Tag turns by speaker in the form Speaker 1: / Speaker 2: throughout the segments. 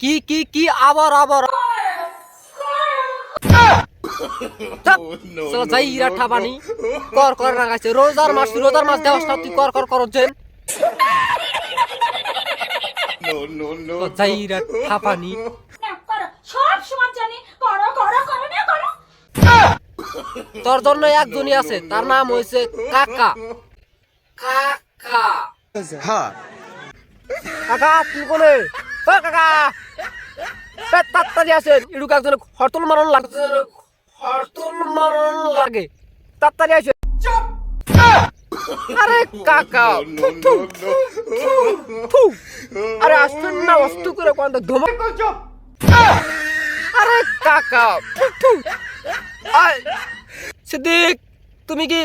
Speaker 1: কি কি কি আবার আবার? চাপ। চলো যাই ইরা ঠাবানি। কর কর রাখাইছে রোজার মাস তুই রোজার মাস দেওয়াস না তুই কর কর করছেন যাই ইরা ঠাপানি
Speaker 2: সব সময় জানি করো করো করো না করো
Speaker 1: তোর জন্য একজনই আছে তার নাম হয়েছে কাকা। কাকা।
Speaker 3: হ্যাঁ।
Speaker 1: কাকা কি বলে ও কাকা। এ, তাড়াতাড়ি আসেন। ইডুক একজন হরতল মারণ লাগে। হরতল মারণ লাগে। তাড়াতাড়ি আসেন। আরে কাকা। থু, থু, থু, থু। আরে আসছেন না অস্ত করে কোন ধমক। আরে কাকা। সিদ্দিক তুমি কি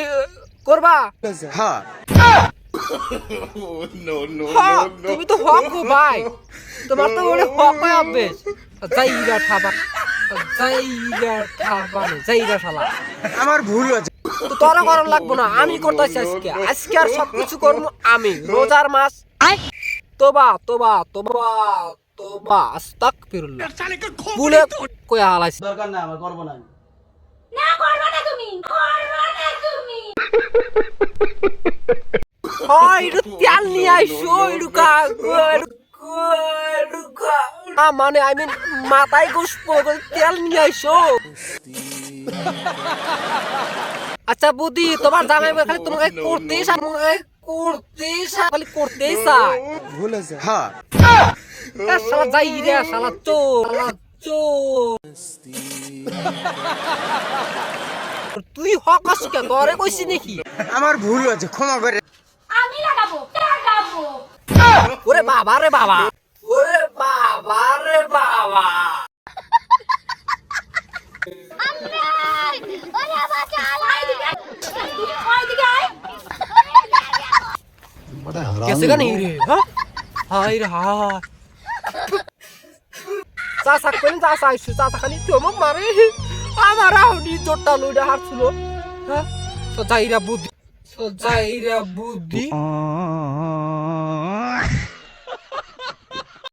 Speaker 1: করবা?
Speaker 3: হ্যাঁ।
Speaker 1: হক, তুমি তো হক ভাই। তোমার তো বলে হয় অভ্যেস। যাইরা ঠাবা যাইরা ঠাবা নে, শালা।
Speaker 3: আমার ভুল হয়েছে
Speaker 1: তো তোরা করার লাগবো না আমি করতেছি আজকে। আজকে আর সবকিছু করব আমি রোজার মাস। তোবা তোবা তোবা তোবা আস্তাক ফিরুল্লাহ ভুলে কয়া হালাইছি।
Speaker 4: দরকার নাই আমার করব না আমি।
Speaker 2: না করবে না তুমি করবে না তুমি।
Speaker 1: হয় একটু নিয়ে আইসো এডুকা না মানে আই মিন মাথায় গোসপ তেল নিয়ে আইসো। আচ্ছা বুদ্ধি তোমার জামাই খালি তোমাকে করতেই তোমাকে করতেই খালি করতেই
Speaker 3: হ্যাঁ।
Speaker 1: শালা যাই রে শালা শালা চোর। তুই হক আস কে তোরে কইছি নাকি
Speaker 3: আমার ভুল হয়েছে ক্ষমা করে।
Speaker 2: আমি লাগাবো লাগাবো।
Speaker 1: ওরে বাবা রে বাবা। ওরে বাবা রে বাবা
Speaker 2: ওরে বাচ্চা আলাই দিকে ওই দিকে আয়
Speaker 1: कैसे का नहीं रे हाँ हाय रे हाय চাচা কইন চাচা আইসু চাচা খালি চমক মারে আমার আউনি জোরটা লইডা হারছিল হ্যাঁ সজাইরা বুদ্ধি সজাইরা বুদ্ধি